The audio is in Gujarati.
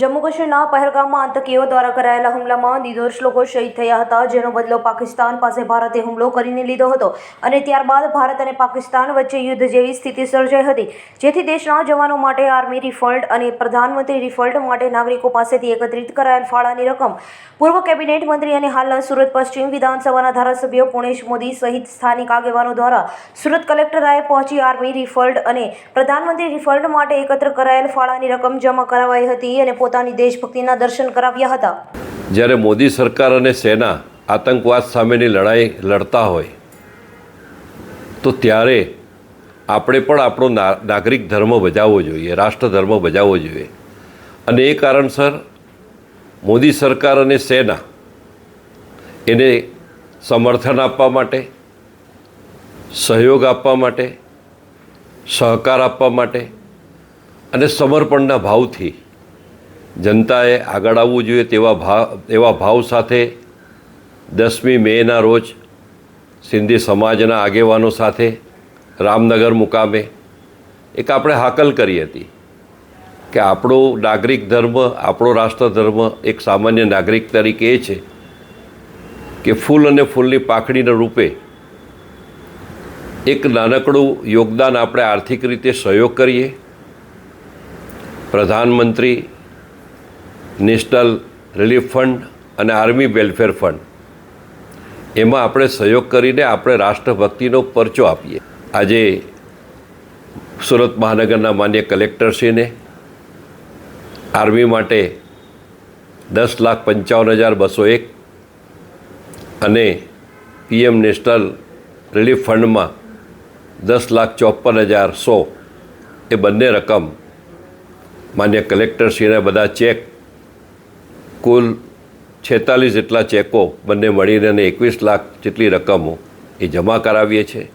જમ્મુ કાશ્મીરના પહેલગામમાં આતંકીઓ દ્વારા કરાયેલા હુમલામાં નિર્દોષ લોકો શહીદ થયા હતા. જેનો બદલો પાકિસ્તાન પાસે ભારતે હુમલો કરીને લીધો હતો અને ત્યારબાદ ભારત અને પાકિસ્તાન વચ્ચે યુદ્ધ જેવી સ્થિતિ સર્જાઈ હતી. જેથી દેશના જવાનો માટે આર્મી રિફંડ અને પ્રધાનમંત્રી રિફંડ માટે નાગરિકો પાસેથી એકત્રિત કરાયેલ ફાળાની રકમ પૂર્વ કેબિનેટ મંત્રી અને હાલના સુરત પશ્ચિમ વિધાનસભાના ધારાસભ્ય પુણેશ મોદી સહિત સ્થાનિક આગેવાનો દ્વારા સુરત કલેક્ટરાએ પહોંચી આર્મી રિફંડ અને પ્રધાનમંત્રી રિફંડ માટે એકત્ર કરાયેલ ફાળાની રકમ જમા કરાવાઈ હતી અને પોતાની દેશભક્તિના દર્શન કરાવ્યા હતા. જ્યારે મોદી સરકાર અને સેના આતંકવાદ સામેની લડાઈ લડતા હોય, તો ત્યારે આપણે પણ આપણો નાગરિક ધર્મ બજાવવો જોઈએ રાષ્ટ્ર ધર્મ બજાવવો જોઈએ. અને એ કારણસર મોદી સરકાર અને સેના એને સમર્થન આપવા માટે, સહયોગ આપવા માટે, સહકાર આપવા માટે અને સમર્પણના ભાવથી જનતાએ આગળ આવવું જોઈએ તેવા ભાવ એવા ભાવ સાથે દસમી મેના રોજ સિંધી સમાજના આગેવાનો સાથે રામનગર મુકામે એક આપણે હાકલ કરી હતી કે આપણો નાગરિક ધર્મ, આપણો રાષ્ટ્ર ધર્મ એક સામાન્ય નાગરિક તરીકે એ છે કે ફૂલ અને ફૂલની પાખડીના રૂપે એક નાનકડું યોગદાન આપણે આર્થિક રીતે સહયોગ કરીએ. પ્રધાનમંત્રી નેશનલ રિલીફ ફંડ અને આર્મી વેલફેર ફંડ. એમાં આપણે સહયોગ કરીને આપણે રાષ્ટ્રભક્તિનો પરચો આપીએ. આજે સુરત મહાનગરના માન્ય કલેક્ટરશ્રીને આર્મી માટે દસ લાખ પંચાવન હજાર બસો એક અને પીએમ નેશનલ રિલીફ ફંડમાં દસ લાખ ચોપન હજાર સો એ બંને રકમ માન્ય કલેક્ટરશ્રીને બધા ચેક કુલ છેતાલીસ જેટલા ચેકો બંને મળીને અને એકવીસ લાખ જેટલી રકમો એ જમા કરાવીએ છીએ.